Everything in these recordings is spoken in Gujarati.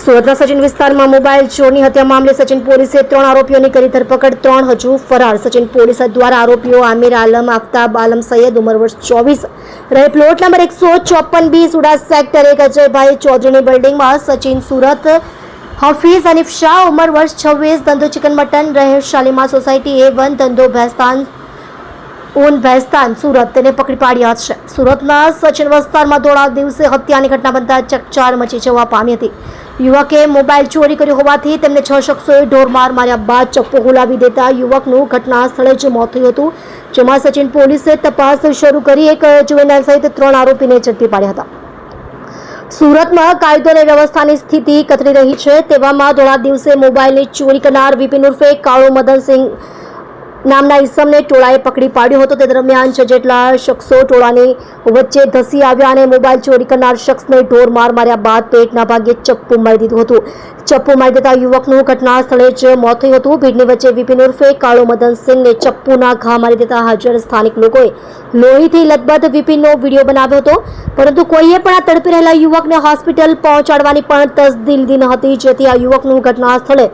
સુરતના સચિન વિસ્તારમાં મોબાઈલ ચોરની હત્યા મામલે સચિન પોલીસે ત્રણ આરોપીઓની કરી ધરપકડ, ત્રણ હજુ ફરાર. સચિન પોલીસ દ્વારા આરોપીઓ આમિર આલમ, આફતાબ આલમ સૈયદ ઉંમર વર્ષ ચોવીસ. રહે પ્લોટ નંબર એકસો ચોપન બી સુડા સેક્ટર એક અજયભાઈ ચૌધરીની બિલ્ડિંગમાં સચિન સુરત, હફીઝ હનીફ શાહ ઉંમર વર્ષ છવ્વીસ, ધંધો ચિકન મટન રહે શાલીમા સોસાયટી એ વન, ધંધો ભેસ્તાન ઊન ભેસ્તાન સુરત. તેને પકડી પાડ્યા છે. સુરતના સચિન વિસ્તારમાં ધોળા દિવસે હત્યાની ઘટના બનતા ચકચાર મચી જવા પામી હતી. યુવકે મોબાઈલ ચોરી કર્યો હોવાથી તેમને છ શખ્સોએ ઢોરમાર માર્યા બાદ ચપ્પો હુલાવી દેતા યુવકનું ઘટના સ્થળે જ મોત થયું હતું, જેમાં સચિન પોલીસે તપાસ શરૂ કરી એક જુવેનાઇલ સહિત ત્રણ આરોપીને ઝડપી પાડ્યા હતા. સુરતમાં કાયદો અને વ્યવસ્થાની સ્થિતિ કથળી રહી છે, તેવામાં ધોળા દિવસે મોબાઈલની ચોરી કરનાર વિપિન ઉર્ફે કાળો મદનસિંહ નામના ઈસમને ટોળાએ પકડી પાડ્યો હતો. તે દરમિયાન છ જેટલા શખ્સો ટોળાની વચ્ચે ધસી આવ્યા અને મોબાઈલ ચોરી કરનાર શખ્સને ઢોર માર માર્યા બાદ પેટના ભાગે ચપ્પુ મારી દીધું હતું. ચપ્પુ મારી દેતા યુવકનું ઘટના સ્થળે જ મોત થયું હતું. ભીડની વચ્ચે વિપિન ઉર્ફે કાળો મદનસિંહને ચપ્પુના ઘા મારી દેતા હાજર સ્થાનિક લોકોએ લોહીથી લથબથ વિપિનનો વીડિયો બનાવ્યો હતો. પરંતુ કોઈએ પણ આ તડપી રહેલા યુવકને હોસ્પિટલ પહોંચાડવાની પણ તસદી લીધી ન હતી. જેથી આ યુવકનું ઘટના સ્થળે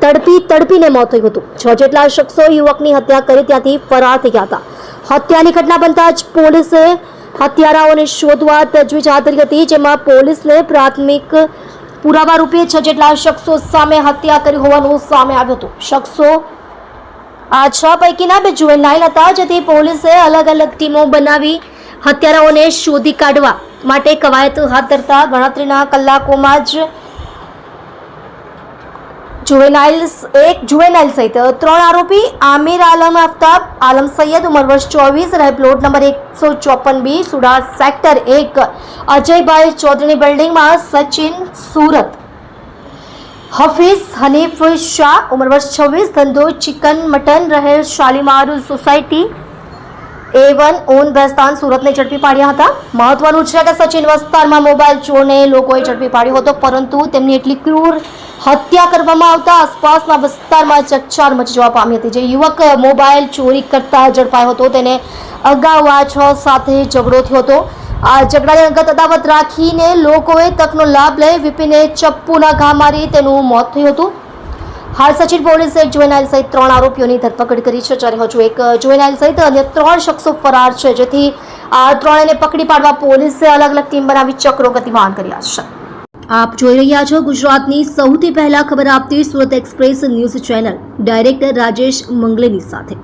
તડપી તડપીને મોત થયું હતું. છ જેટલા શખ્સો યુવકની હત્યા કરી ત્યાંથી ફરાર થઈ ગયા હતા. હત્યાની ઘટના બનતા જ પોલીસે હત્યારાઓને શોધવા તજવીજ હાથ ધરી હતી, જેમાં પોલીસને પ્રાથમિક પુરાવા રૂપે છ જેટલા શખ્સો સામે હત્યા કરી હોવાનું સામે આવ્યું હતું. શખ્સો આ છ પૈકીના બે જુવેનાઇલ હતા, જેથી પોલીસે અલગ અલગ ટીમો બનાવી હત્યારાઓને શોધી કાઢવા માટે કવાયત હાથ ધરતા ગણતરીના કલાકોમાં જ જુવેનાઇલ એક જુવેનાઇલ સહિત ત્રણ આરોપી આમિર આલમ આફતાબ આલમ સૈયદ ઉંમર વર્ષ ચોવીસ રહે પ્લોટ નંબર એકસો ચોપન બી સુડા સેક્ટર એક, અજયભાઈ ચૌધરીની બિલ્ડિંગમાં સચિન સુરત. હફીઝ હનીફ શાહ ઉંમર વર્ષ છવ્વીસ, ધંધો ચિકન મટન રહે શાલીમાર સોસાયટી એ વન ઓન ભેસ્તાન સુરતને ઝડપી પાડ્યા હતા. મહત્વનું છે કે સચિન વિસ્તારમાં મોબાઈલ ચોરને લોકોએ ઝડપી પાડ્યો હતો, પરંતુ તેમની એટલી ક્રૂર હત્યા કરવામાં આવતા આસપાસના વિસ્તારમાં ચકચાર મચી જવા પામી હતી. જે યુવક મોબાઈલ ચોરી કરતા ઝડપાયો હતો, તેને અગાઉ આ છ સાથે ઝઘડો થયો હતો. આ ઝઘડાની અંગત અદાવત રાખીને લોકોએ તકનો લાભ લઈ વિપિને ચપ્પુના ઘા મારી તેનું મોત થયું હતું. હાલ સચિન પોલીસે એક સહિત ત્રણ આરોપીઓની ધરપકડ કરી છે. જ્યારે હજુ એક જુવેનાઇલ સહિત અન્ય ત્રણ શખ્સો ફરાર છે, જેથી આ ત્રણેને પકડી પાડવા પોલીસે અલગ અલગ ટીમ બનાવી ચક્રો ગતિમાન કર્યા છે. આપ જોઈ રહ્યા છો ગુજરાતની સૌથી પહેલા ખબર આપતી Surat express news channel. Director Rajesh મંગલેની સાથે.